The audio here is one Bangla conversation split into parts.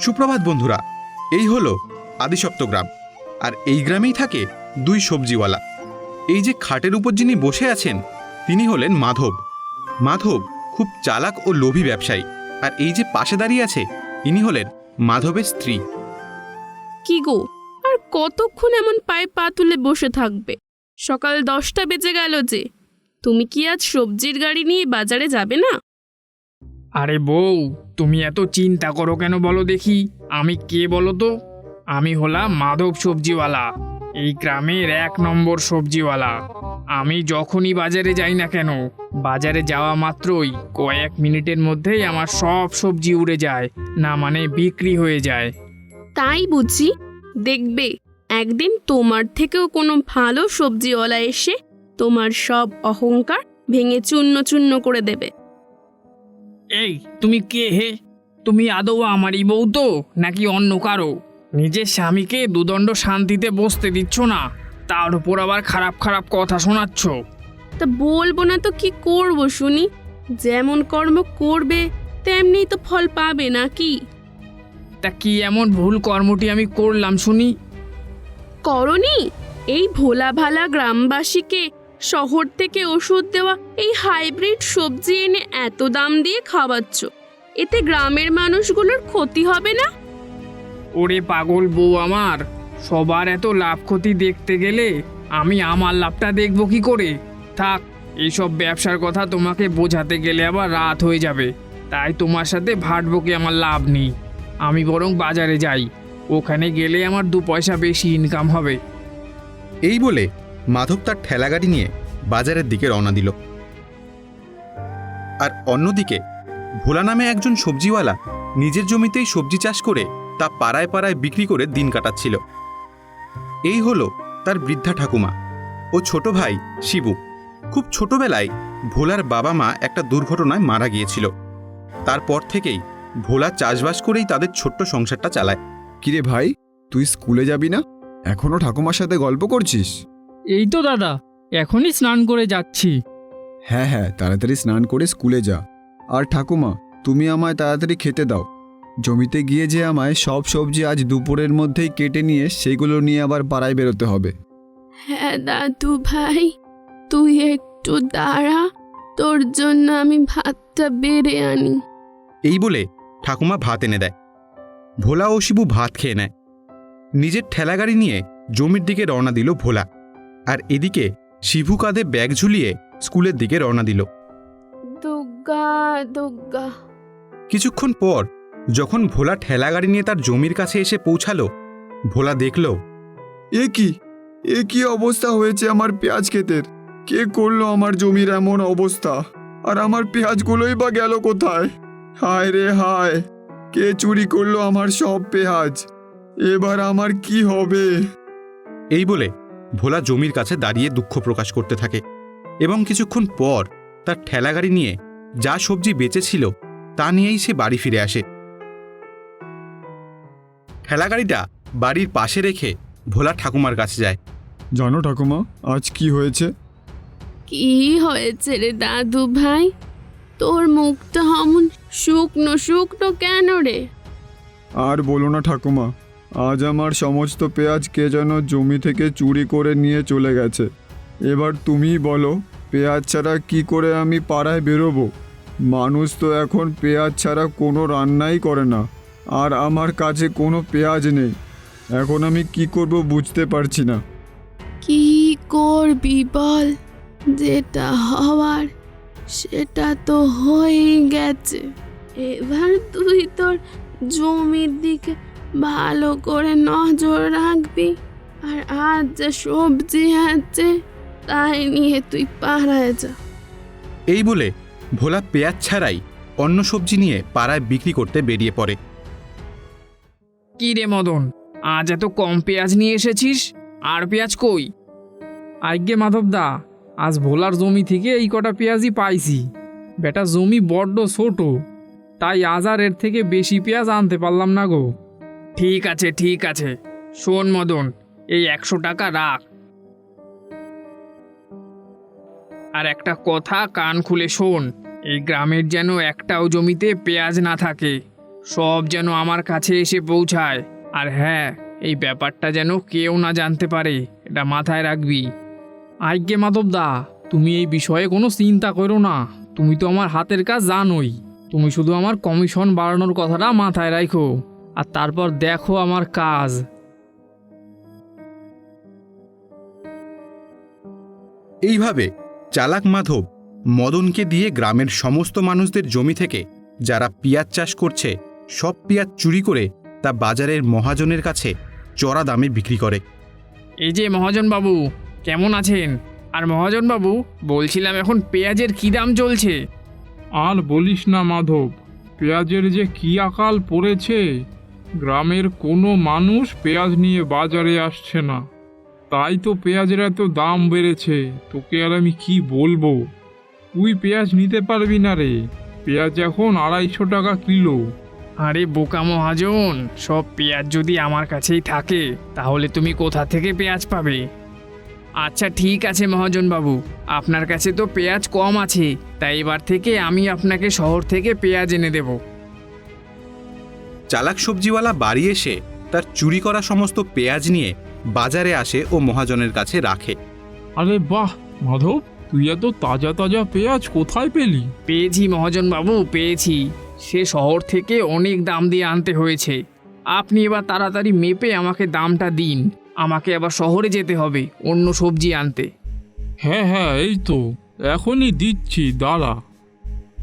সুপ্রভাত বন্ধুরা এই হলো আদিসপ্ত গ্রাম আর এই গ্রামেই থাকে দুই সবজিওয়ালা। এই যে খাটের উপর যিনি বসে আছেন তিনি হলেন মাধব। মাধব খুব চালাক ও লোভী ব্যবসায়ী আর এই যে পাশে দাঁড়িয়ে আছে ইনি হলেন মাধবের স্ত্রী। কি গো আর কতক্ষণ এমন পায়ে পা তুলে বসে থাকবে? সকাল দশটা বেজে গেল যে তুমি কি আজ সবজির গাড়ি নিয়ে বাজারে যাবে না? আরে বউ তুমি এত চিন্তা করো কেন বলো দেখি? আমি কে বলো তো? আমি হলাম মাধব সবজিওয়ালা। এই গ্রামের এক নম্বর সবজিওয়ালা। আমি যখনই বাজারে যাই না কেন, বাজারে যাওয়া মাত্রই কয়েক মিনিটের মধ্যেই আমার সব সবজি উড়ে যায়, না মানে বিক্রি হয়ে যায়। তাই বুঝি? দেখবে, একদিন তোমার থেকেও কোনো ভালো সবজিওয়ালা এসে তোমার সব অহংকার ভেঙে চূর্ণ চূর্ণ করে দেবে। এই তুমি কে হে? তুমি আদৌ আমারই বউ তো নাকি অন্য কারও? নিজের স্বামীকে দুদণ্ড শান্তিতে বসতে দিচ্ছ না তার উপর আবার খারাপ খারাপ কথা শোনাচ্ছ। তা বলব না তো কি করব শুনি? যেমন কর্ম করবে তেমনি তো ফল পাবে নাকি? তা কি এমন ভুল কর্মটি আমি করলাম শুনি? করনি? এই ভোলা ভালা গ্রামবাসীকে শহর থেকে ওষুধ দেওয়া এই হাইব্রিড সবজি এনে এত দাম দিয়ে খাওয়াচ্ছ। এতে গ্রামের মানুষগুলোর ক্ষতি হবে না? ওরে পাগল বউ আমার সবার এত লাভ ক্ষতি দেখতে গেলে আমি আমার লাভটা দেখব কি করে? থাক এইসব ব্যবসার কথা তোমাকে বোঝাতে গেলে আবার রাত হয়ে যাবে। তাই তোমার সাথে ভাটবো কি আমার লাভ নেই। আমি বরং বাজারে যাই। ওখানে গেলে আমার দু পয়সা বেশি ইনকাম হবে। এই বলে মাধব তার ঠেলাগাড়ি নিয়ে বাজারের দিকে রওনা দিল। আর অন্যদিকে, ভোলা নামে একজন সবজিওয়ালা নিজের জমিতেই সবজি চাষ করে তা পাড়ায় পাড়ায় বিক্রি করে দিন কাটাচ্ছিল। এই হলো তার বৃদ্ধা ঠাকুমা ও ছোট ভাই শিবু। খুব ছোটবেলায় ভোলার বাবা মা একটা দুর্ঘটনায় মারা গিয়েছিল। তারপর থেকেই ভোলা চাষবাস করেই তাদের ছোট্ট সংসারটা চালায়। কিরে ভাই, তুই স্কুলে যাবি না? এখনও ঠাকুমার সাথে গল্প করছিস? এই তো দাদা এখনই স্নান করে যাচ্ছি। হ্যাঁ হ্যাঁ তাড়াতাড়ি স্নান করে স্কুলে যা। আর ঠাকুমা তুমি আমায় তাড়াতাড়ি খেতে দাও। জমিতে গিয়ে যে আমায় সব সবজি আজ দুপুরের মধ্যেই কেটে নিয়ে সেগুলো নিয়ে আবার পাড়ায় বেরোতে হবে। হ্যাঁ দাদু ভাই তুই একটু দাঁড়া। তোর জন্য আমি ভাতটা বেড়ে আনি। এই বলে ঠাকুমা ভাত এনে দেয়। ভোলা ও শিবু ভাত খেয়ে নেয়। নিজের ঠেলাগাড়ি নিয়ে জমির দিকে রওনা দিল ভোলা। আর এদিকে শিবু কাঁধে ব্যাগ ঝুলিয়ে স্কুলের দিকে রওনা দিল। দুগ্গা দুগ্গা। কিছুক্ষণ পর যখন ভোলা ঠেলাগাড়ি নিয়ে তার জমির কাছে এসে পৌঁছালো ভোলা দেখল এ কি? এ কি অবস্থা হয়েছে আমার পেঁয়াজ ক্ষেতের? কে করল আমার জমির এমন অবস্থা? আর আমার পেঁয়াজগুলোই বা গেল কোথায়? হায় রে হায় কে চুরি করল আমার সব পেঁয়াজ? এবার আমার কি হবে? এই বলে ভোলা জমির কাছে দাঁড়িয়ে দুঃখ প্রকাশ করতে থাকে এবং কিছুক্ষণ পর তার ঠেলাগাড়ি নিয়ে যা সবজি বেঁচেছিল তা নিয়েই সে বাড়ি ফিরে আসে। ঠেলাগাড়িটা বাড়ির পাশে রেখে ভোলা ঠাকুমার কাছে যায়। জানো ঠাকুমা আজ কি হয়েছে? কি হয়েছে রে দাদু ভাই? তোর মুখটা অমন শুকনো শুকনো কেন রে? আর বলো না ঠাকুমা আজ আমার সমস্ত পেঁয়াজ কে যেন জমি থেকে চুরি করে নিয়ে চলে গেছে। এবার তুমি বলো, পেঁয়াজ ছাড়া কি করে আমি পাড়ায় বেরোবো? মানুষ তো এখন পেঁয়াজ ছাড়া কোনো রান্নাই করে না, আর আমার কাছে কোনো পেঁয়াজ নেই। এখন আমি কি করব বুঝতে পারছি না। কি করবি বল, যেটা হওয়ার সেটা তো হয়েই গেছে। এবার তুই তোর জমির দিকে ভালো করে নজর রাখবি। আর আজ যে সবজি আছে তাই নিয়ে তুই পাড়ায় যা। এই বলে ভোলা পেঁয়াজ ছাড়াই অন্য সবজি নিয়ে পাড়ায় বিক্রি করতে বেরিয়ে পড়ে। কি রে মদন আজ এত কম পেঁয়াজ নিয়ে এসেছিস? আর পেঁয়াজ কই? আজ্ঞে মাধবদা আজ ভোলার জমি থেকে এই কটা পেঁয়াজই পাইছি। বেটা জমি বড্ড ছোট তাই আজ আর এর থেকে বেশি পেঁয়াজ আনতে পারলাম না গো। ঠিক আছে ঠিক আছে। শোন মদন, এই একশো টাকা রাখ। আর একটা কথা কান খুলে শোন, এই গ্রামের যেন একটাও জমিতে পেঁয়াজ না থাকে, সব যেন আমার কাছে এসে পৌঁছায়। আর হ্যাঁ এই ব্যাপারটা যেন কেউ না জানতে পারে, এটা মাথায় রাখবি। আজ্ঞে মাধবদা তুমি এই বিষয়ে কোনো চিন্তা করো না, তুমি তো আমার হাতের কাজ জানোই। তুমি শুধু আমার কমিশন বাড়ানোর কথাটা মাথায় রাখো। আর তারপর দেখো আমার কাজ। এইভাবে চালাক মাধব মদনকে দিয়ে গ্রামের সমস্ত মানুষদের জমি থেকে যারা পিঁয়াজ চাষ করছে সব পেঁয়াজ চুরি করে তা বাজারের মহাজনের কাছে চড়া দামে বিক্রি করে। এই যে মহাজনবাবু কেমন আছেন? আর মহাজনবাবু বলছিলাম এখন পেঁয়াজের কী দাম চলছে? আর বলিস না মাধব পেঁয়াজের যে কি আকাল পড়েছে। গ্রামের কোনো মানুষ পেঁয়াজ নিয়ে বাজারে আসছে না। তাই তো পেঁয়াজের এত দাম বেড়েছে। তোকে আর আমি কি বলব? তুই পেঁয়াজ নিতে পারবি না রে। পেঁয়াজ এখন আড়াইশো টাকা কিলো। আরে বোকা মহাজন, সব পেঁয়াজ যদি আমার কাছেই থাকে, তাহলে তুমি কোথা থেকে পেঁয়াজ পাবে? আচ্ছা ঠিক আছে মহাজন বাবু। আপনার কাছে তো পেঁয়াজ কম আছে, তাই এবার থেকে আমি আপনাকে শহর থেকে পেঁয়াজ এনে দেব। চালাক সবজিওয়ালা বাড়ি এসে তার চুরি করা সমস্ত পেঁয়াজ নিয়ে বাজারে আসে ও মহাজনের কাছে রাখে। আরে বাহ মাধব তুই এত তাজা তাজা পেঁয়াজ কোথায় পেলি? পেয়েছি মহাজন বাবু পেয়েছি। সে শহর থেকে অনেক দাম দিয়ে আনতে হয়েছে। আপনি এবার তাড়াতাড়ি মেপে আমাকে দামটা দিন। আমাকে আবার শহরে যেতে হবে অন্য সবজি আনতে। হ্যাঁ হ্যাঁ এই তো। এখনই দিচ্ছি দাঁড়া।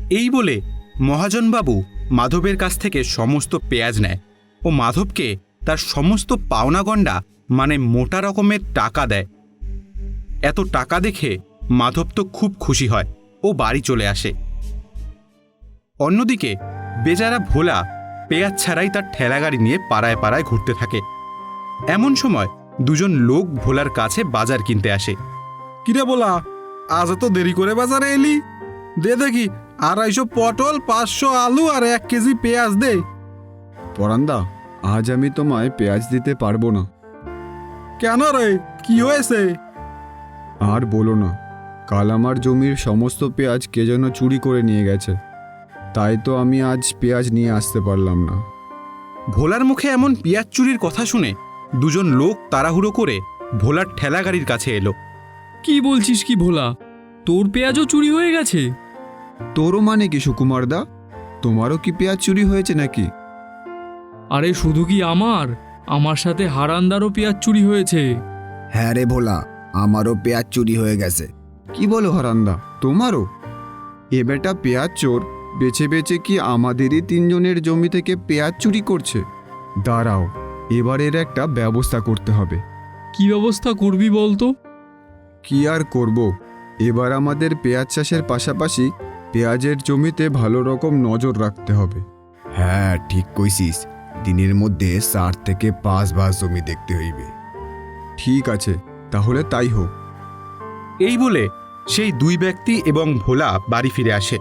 এই বলে মহাজনবাবু মাধবের কাছ থেকে সমস্ত পেঁয়াজ নেয় ও মাধবকে তার সমস্ত পাওনাগণ্ডা মানে মোটা রকমের টাকা দেয়। এত টাকা দেখে মাধব তো খুব খুশি হয় ও বাড়ি চলে আসে। অন্যদিকে বেচারা ভোলা পেঁয়াজ ছাড়াই তার ঠেলাগাড়ি নিয়ে পাড়ায় পাড়ায় ঘুরতে থাকে। এমন সময় দুজন লোক ভোলার কাছে বাজার কিনতে আসে। কিরে বলা আজ তো দেরি করে বাজারে এলি? দে দেখি আড়াইশো পটল পাঁচশো আলু আর এক কেজি পেঁয়াজ দে। পরান্দা আজ আমি তোমায় পেঁয়াজ দিতে পারব না। কেন রে? কি হয়েছে? আর বলো না কাল আমার জমির সমস্ত পেঁয়াজ কে যেন চুরি করে নিয়ে গেছে। তাই তো আমি আজ পেঁয়াজ নিয়ে আসতে পারলাম না। ভোলার মুখে এমন পেঁয়াজ চুরির কথা শুনে দুজন লোক তাড়াহুড়ো করে ভোলার ঠেলা গাড়ির কাছে এলো। কি বলছিস কি ভোলা? তোর পেঁয়াজও চুরি হয়ে গেছে? তোরও মানে কি সুকুমারদা? তোমারও কি পেঁয়াজ চুরি হয়েছে নাকি? আরে শুধু কি আমার? আমার সাথে হারান্দারও পেঁয়াজ চুরি হয়েছে। হ্যাঁ রে ভোলা আমারও পেঁয়াজ চুরি হয়ে গেছে। কি বলো হারান্দা তোমারও? এ বেটা পেঁয়াজ চোর বেছে বেছে কি আমাদেরই তিনজনের জমি থেকে পেঁয়াজ চুরি করছে? দাঁড়াও এবারের একটা ব্যবস্থা করতে হবে। কি ব্যবস্থা করবি বলতো? কি আর করব? এবার আমাদের পেঁয়াজ চাষের পাশাপাশি পেঁয়াজের জমিতে ভালো রকম নজর রাখতে হবে। হ্যাঁ ঠিক কইছিস। দিনের মধ্যে চার থেকে পাঁচ ভাগ জমি দেখতে হইবে। ঠিক আছে তাহলে তাই হোক। এই বলে সেই দুই ব্যক্তি এবং ভোলা বাড়ি ফিরে আসে।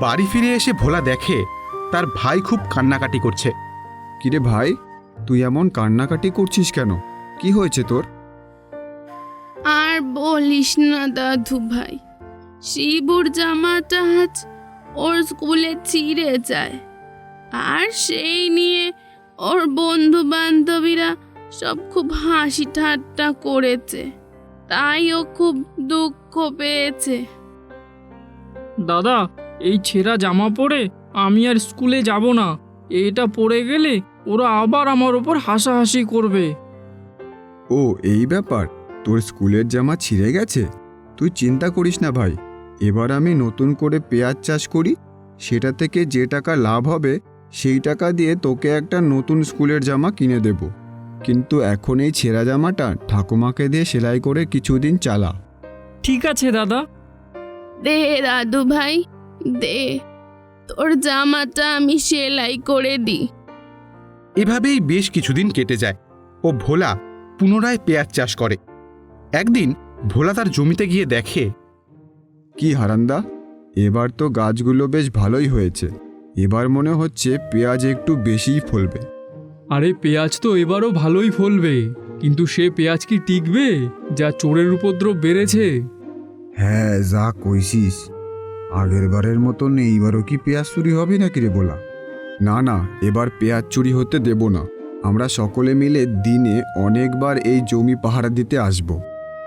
বাড়ি ফিরে এসে ভোলা দেখে তার ভাই খুব কান্নাকাটি করছে। কিরে ভাই তুই এমন কান্নাকাটি করছিস কেন? কি হয়েছে তোর? আর বলিস না দাদু ভাই শিবুর জামাটা আজ ওর স্কুলে ছিঁড়ে যায়। আর সেই নিয়ে ওর বন্ধু বান্ধবীরা সব খুব হাসি ঠাট্টা করেছে। তাই ও খুব দুঃখ পেয়েছে। দাদা এই ছেঁড়া জামা পরে আমি আর স্কুলে যাব না। এটা পরে গেলে ওরা আবার আমার ওপর হাসাহাসি করবে। ও এই ব্যাপার? তোর স্কুলের জামা ছিঁড়ে গেছে? তুই চিন্তা করিস না ভাই। এবার আমি নতুন করে পেঁয়াজ চাষ করি সেটা থেকে যে টাকা লাভ হবে সেই টাকা দিয়ে তোকে একটা নতুন স্কুলের জামা কিনে দেব। কিন্তু এখন এই ছেঁড়া জামাটা ঠাকুমাকে দিয়ে সেলাই করে কিছুদিন চালা। ঠিক আছে দাদা। দে দাদু ভাই দে। তোর জামাটা আমি সেলাই করে দিই এভাবেই বেশ কিছুদিন কেটে যায়। ও ভোলা পুনরায় পেঁয়াজ চাষ করে। একদিন ভোলা তার জমিতে গিয়ে দেখে কি হারান্দা? এবার তো গাছগুলো বেশ ভালোই হয়েছে। এবার মনে হচ্ছে পেঁয়াজ একটু বেশিই ফলবে। আরে পেঁয়াজ তো এবারও ভালোই ফলবে। কিন্তু সে পেঁয়াজ কি টিকবে যা চোরের উপদ্রব বেড়েছে? হ্যাঁ যা কইসিস আগের বারের মতন এইবারও কি পেঁয়াজ চুরি হবে নাকি রে বলা? না না এবার পেঁয়াজ চুরি হতে দেব না। আমরা সকলে মিলে দিনে অনেকবার এই জমি পাহারা দিতে আসব।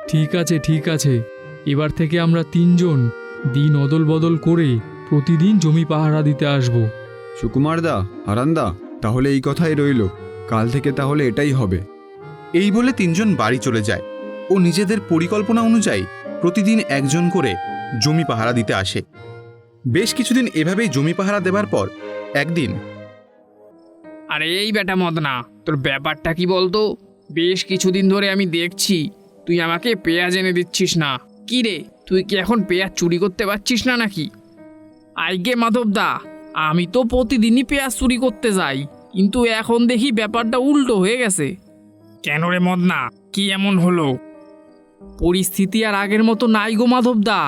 ঠিক আছে ঠিক আছে। এবার থেকে আমরা তিনজন দিন অদল বদল করে প্রতিদিন জমি পাহারা দিতে আসব। সুকুমার দা হারান্দা তাহলে এই কথাই রইল। কাল থেকে তাহলে এটাই হবে। এই বলে তিনজন বাড়ি চলে যায়। ও নিজেদের পরিকল্পনা অনুযায়ী প্রতিদিন একজন করে জমি পাহারা দিতে আসে। বেশ কিছুদিন এভাবেই জমি পাহারা দেবার পর একদিন আরে এই বেটা মদনা তোর ব্যাপারটা কি বলতো? বেশ কিছুদিন ধরে আমি দেখছি তুই আমাকে পেঁয়াজ এনে দিচ্ছিস না। কি রে? তুই কি এখন পেঁয়াজ চুরি করতে পারছিস না নাকি? আইগে মাধবদা, আমি তো প্রতিদিনই পেঁয়াজ চুরি করতে যাই, কিন্তু এখন দেখি ব্যাপারটা উল্টো হয়ে গেছে। কেন রে মদনা, কি এমন হলো? পরিস্থিতি আর আগের মতো নাই গো মাধবদা।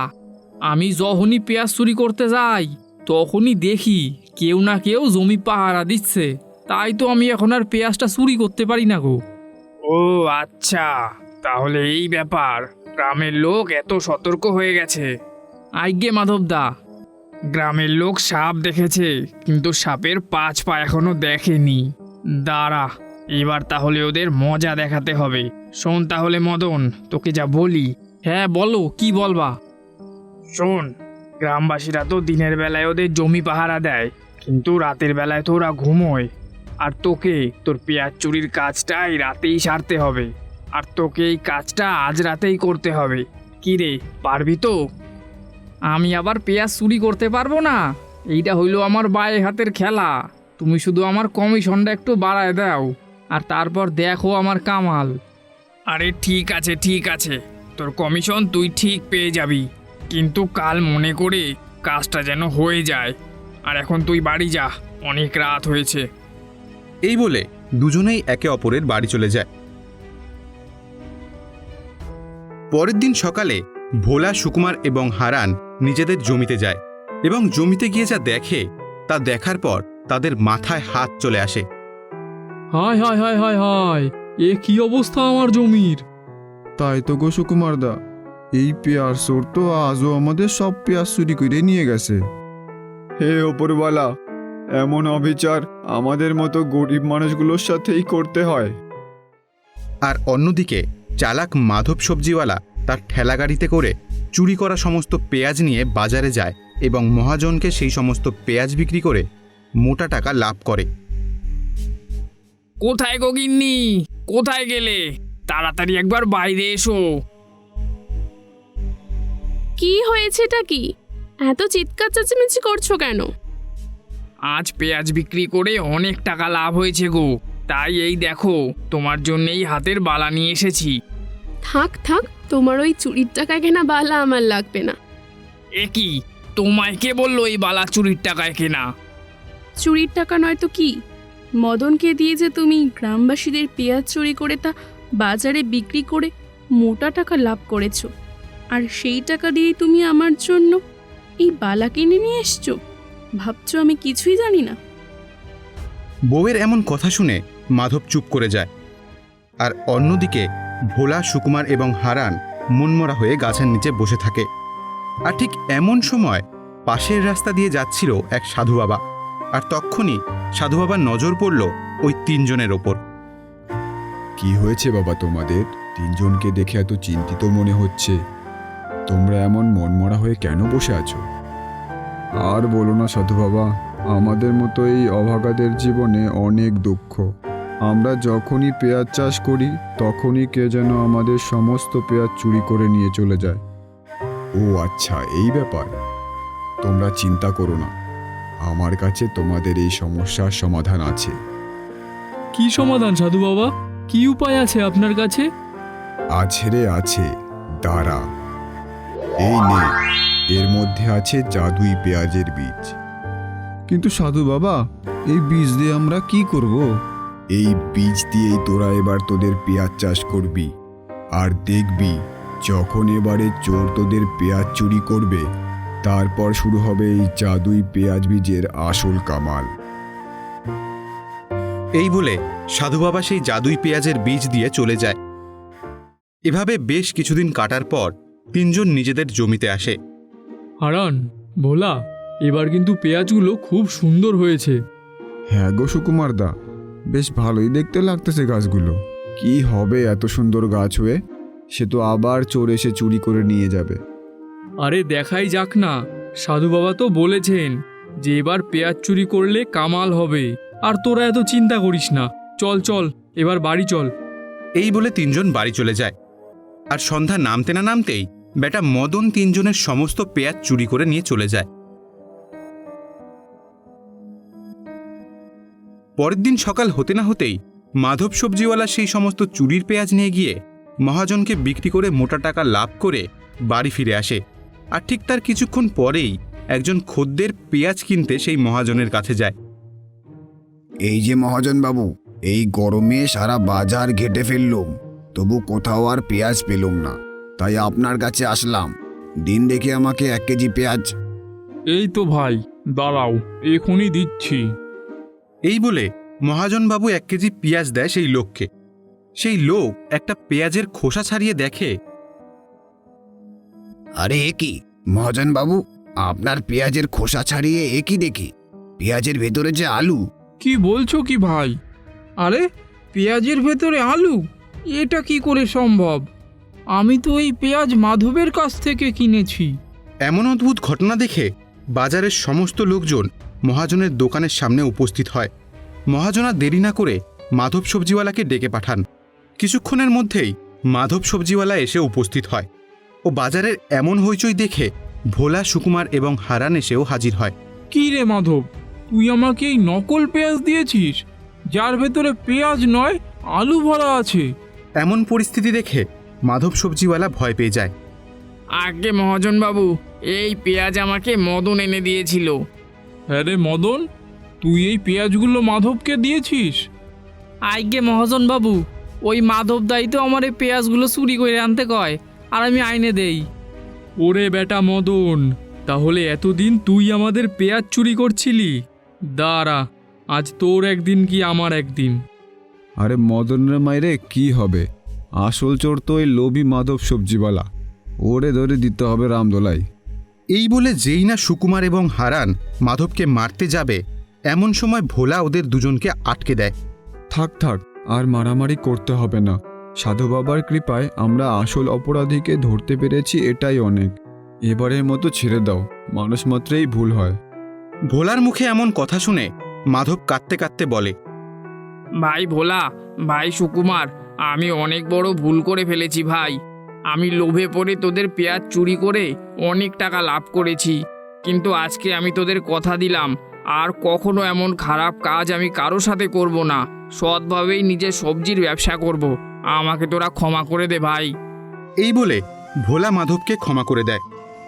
আমি যখনই পেঁয়াজ চুরি করতে যাই, তখনই দেখি কেউ না কেউ জমি পাহারা দিচ্ছে, তাই তো আমি এখন আর পেঁয়াজটা চুরি করতে পারি না গো। ও আচ্ছা তাহলে এই ব্যাপার। গ্রামের লোক এত সতর্ক হয়ে গেছে। আইগে মাধবদা, গ্রামের লোক সাপ দেখেছে, কিন্তু সাপের পাঁচ পা এখনও দেখেনি। দাঁড়া, এবার তাহলে ওদের মজা দেখাতে হবে। শোন তাহলে মদন, তোকে যা বলি। হ্যাঁ বলো, কি বলবা? শোন, গ্রামবাসীরা তো দিনের বেলায় ওদের জমি পাহারা দেয়, কিন্তু রাতের বেলায় তো ওরা ঘুমোয়। আর তোকে, তোর পেঁয়াজ চুরির কাজটা এই রাতেই সারতে হবে। আর তোকে এই কাজটা আজ রাতেই করতে হবে। কি রে পারবি তো? আমি আবার পেঁয়াজ চুরি করতে পারব না? এইটা হইল আমার বায়ে হাতের খেলা। তুমি শুধু আমার কমিশনটা একটু বাড়ায় দাও, আর তারপর দেখো আমার কামাল। আরে ঠিক আছে ঠিক আছে। তোর কমিশন তুই ঠিক পেয়ে যাবি। কিন্তু কাল মনে করে কাজটা যেন হয়ে যায়। আর এখন তুই বাড়ি যা, অনেক রাত হয়েছে। এই বলে দুজনেই একে অপরের বাড়ি চলে যায়। পরের দিন সকালে ভোলা সুকুমার এবং হারান নিজেদের জমিতে যায় এবং জমিতে গিয়ে যা দেখে তা দেখার পর তাদের মাথায় হাত চলে আসে। হায় হায় হায় হায় হায় এ কি অবস্থা আমার জমির? তাই তো গো সুকুমার দা এই পেয়ার চোর তো আজও আমাদের সব পেয়ার চুরি করে নিয়ে গেছে। হে ওপরওয়ালা এমন অবিচার আমাদের মতো গরিব মানুষগুলোর সাথেই করতে হয়। আর অন্যদিকে চালাক মাধব সবজিওয়ালা তার ঠেলাগাড়িতে করে চুরি করা সমস্ত পেঁয়াজ নিয়ে বাজারে যায় এবং মহাজনকে সেই সমস্ত পেঁয়াজ বিক্রি করে মোটা টাকা লাভ করে। কোথায় গগিন্নি কোথায় গেলে? তাড়াতাড়ি একবার বাইরে এসো। কি হয়েছে এটা কি? এত চিৎকার চেঁচামেচি করছ কেন? আজ পেঁয়াজ বিক্রি করে অনেক টাকা লাভ হয়েছে গো। তাই এই দেখো তোমার জন্যই হাতের বালা নিয়ে এসেছি। থাক থাক তোমার ওই চুরির টাকা কেনা বালা আমার লাগবে না। এ কি? তোমায় কে বলল এই বালা চুরির টাকায় কেনা? চুরির টাকা নয় তো কি? মদনকে দিয়ে যে তুমি গ্রামবাসীদের পেঁয়াজ চুরি করে তা বাজারে বিক্রি করে মোটা টাকা লাভ করেছ আর সেই টাকা দিয়েই তুমি আমার জন্য এই বালা কিনে নিয়ে এসছো ভাবছ আমি কিছুই জানি না। বউয়ের এমন কথা শুনে মাধব চুপ করে যায়। আর অন্যদিকে ভোলা, সুকুমার এবং হারান মনমরা হয়ে গাছের নিচে বসে থাকে। আর ঠিক এমন সময় পাশের রাস্তা দিয়ে যাচ্ছিল এক সাধু বাবা। আর তক্ষুনি সাধু বাবার নজর পড়ল ওই তিনজনের ওপর। কি হয়েছে বাবা তোমাদের? তিনজনকে দেখে এত চিন্তিত মনে হচ্ছে। তোমরা এমন মনমরা হয়ে কেন বসে আছো? আর বলো না সাধু বাবা, আমাদের মতো এই অভাগাদের জীবনে অনেক দুঃখ। আমরা যখনই পেঁয়াজ চাষ করি তখনই কে যেন আমাদের সমস্ত পেঁয়াজ চুরি করে নিয়ে চলে যায়। ও আচ্ছা এই ব্যাপার। তোমরা চিন্তা করো না। আমার কাছে তোমাদের এই সমস্যার সমাধান আছে। কি সমাধান সাধু বাবা? কি উপায় আছে আপনার কাছে? আছে রে আছে। দাঁড়া। এই নে এর মধ্যে আছে জাদুই পেঁয়াজের বীজ। কিন্তু সাধু বাবা এই বীজ দিয়ে আমরা কি করব? এই বীজ দিয়েই তোরা এবার তোদের পেঁয়াজ চাষ করবি। আর দেখবি যখন এবারে চোর তোদের পেঁয়াজ চুরি করবে তারপর শুরু হবে এই জাদুই পেঁয়াজ বীজের আসল কামাল। এই বলে সাধু বাবা সেই জাদুই পেঁয়াজের বীজ দিয়ে চলে যায়। এভাবে বেশ কিছুদিন কাটার পর তিনজন নিজেদের জমিতে আসে। হারান ভোলা এবার কিন্তু পেঁয়াজগুলো খুব সুন্দর হয়েছে। হ্যাঁ গো সুকুমার দা বেশ ভালোই দেখতে লাগতেছে গাছগুলো। কি হবে এত সুন্দর গাছ হয়ে? সে তো আবার চোর এসে চুরি করে নিয়ে যাবে। আরে দেখাই যাক না সাধু বাবা তো বলেছেন যে এবার পেঁয়াজ চুরি করলে কামাল হবে। আর তোরা এত চিন্তা করিস না। চল চল এবার বাড়ি চল। এই বলে তিনজন বাড়ি চলে যায়। আর সন্ধ্যা নামতে না নামতেই বেটা মদন তিনজনের সমস্ত পেঁয়াজ চুরি করে নিয়ে চলে যায়। পরের দিন সকাল হতে না হতেই মাধব সবজিওয়ালা সেই সমস্ত চুরির পেঁয়াজ নিয়ে গিয়ে মহাজনকে বিক্রি করে মোটা টাকা লাভ করে বাড়ি ফিরে আসে। আর ঠিক তার কিছুক্ষণ পরেই একজন খদ্দের পেঁয়াজ কিনতে সেই মহাজনের কাছে যায়। এই যে মহাজন বাবু এই গরমে সারা বাজার ঘেটে ফেললুম তবু কোথাও আর পেঁয়াজ পেলুম না। তাই আপনার কাছে আসলাম। দিন দেখে আমাকে এক কেজি পেঁয়াজ। এই তো ভাই দাঁড়াও এখনই দিচ্ছি। এই বলে মহাজনবাবু এক কেজি পেঁয়াজ দেয় সেই লোককে। সেই লোক একটা পেঁয়াজের খোসা ছাড়িয়ে দেখে আরে এ কি? মহাজন বাবু আপনার পেঁয়াজের খোসা ছাড়িয়ে এ কি দেখি? পেঁয়াজের ভেতরে যে আলু। কি বলছো কি ভাই? আরে পেঁয়াজের ভেতরে আলু? এটা কি করে সম্ভব? আমি তো এই পেঁয়াজ মাধবের কাছ থেকে কিনেছি। এমন অদ্ভুত ঘটনা দেখে বাজারের সমস্ত লোকজন মহাজনের দোকানের সামনে উপস্থিত হয়। মহাজনা দেরি না করে মাধব সবজিওয়ালাকে ডেকে পাঠান। কিছুক্ষণের মধ্যেই মাধব সবজিওয়ালা এসে উপস্থিত হয় ও বাজারের এমন হইচই দেখে ভোলা সুকুমার এবং হারান এসেও হাজির হয়। কি রে মাধব তুই আমাকে এই নকল পেঁয়াজ দিয়েছিস? যার ভেতরে পেঁয়াজ নয় আলু ভরা আছে। এমন পরিস্থিতি দেখে মাধব সবজিওয়ালা ভয় পেয়ে যায়। আগে মহাজন বাবু এই পেঁয়াজ আমাকে মদন এনে দিয়েছিল। হ্যাঁ রে মদন তুই এই পেঁয়াজগুলো মাধবকে দিয়েছিস? আগে মহাজন বাবু ওই মাধব দাই তো আমার এই পেঁয়াজগুলো চুরি করে আনতে কয় আর আমি আইনে দেই। ওরে বেটা মদন তাহলে এতদিন তুই আমাদের পেঁয়াজ চুরি করছিলি? দাঁড়া আজ তোর একদিন কি আমার একদিন। আরে মদনের মাইরে কি হবে? আসল চোর তো ওই লোভী মাধব সবজিওয়ালা। ওরে ধরে দিতে হবে রামদোলাই এই বলে যেই না সুকুমার এবং হারান মাধবকে মারতে যাবে এমন সময় ভোলা ওদের দুজনকে আটকে দেয়। থাক থাক আর মারামারি করতে হবে না। সাধু বাবার কৃপায় আমরা আসল অপরাধীকে ধরতে পেরেছি এটাই অনেক। এবারের মতো ছেড়ে দাও মানুষ মাত্রেই ভুল হয়। ভোলার মুখে এমন কথা শুনে মাধব কাঁদতে কাঁদতে বলে ভাই ভোলা ভাই সুকুমার আমি অনেক বড় ভুল করে ফেলেছি ভাই। আমি লোভে পড়ে তোদের পেঁয়াজ চুরি করে অনেক টাকা লাভ করেছি। কিন্তু আজকে আমি তোদের কথা দিলাম। আর কখনো এমন খারাপ কাজ আমি কারও সাথে করব না। সৎভাবেই নিজের সবজির ব্যবসা করব। আমাকে তোরা ক্ষমা করে দে ভাই। এই বলে ভোলা মাধবকে ক্ষমা করে দেয়।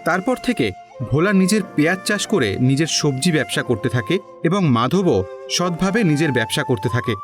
তারপর থেকে ভোলা নিজের পেঁয়াজ চাষ করে নিজের সবজি ব্যবসা করতে থাকে এবং মাধবও সৎভাবে নিজের ব্যবসা করতে থাকে।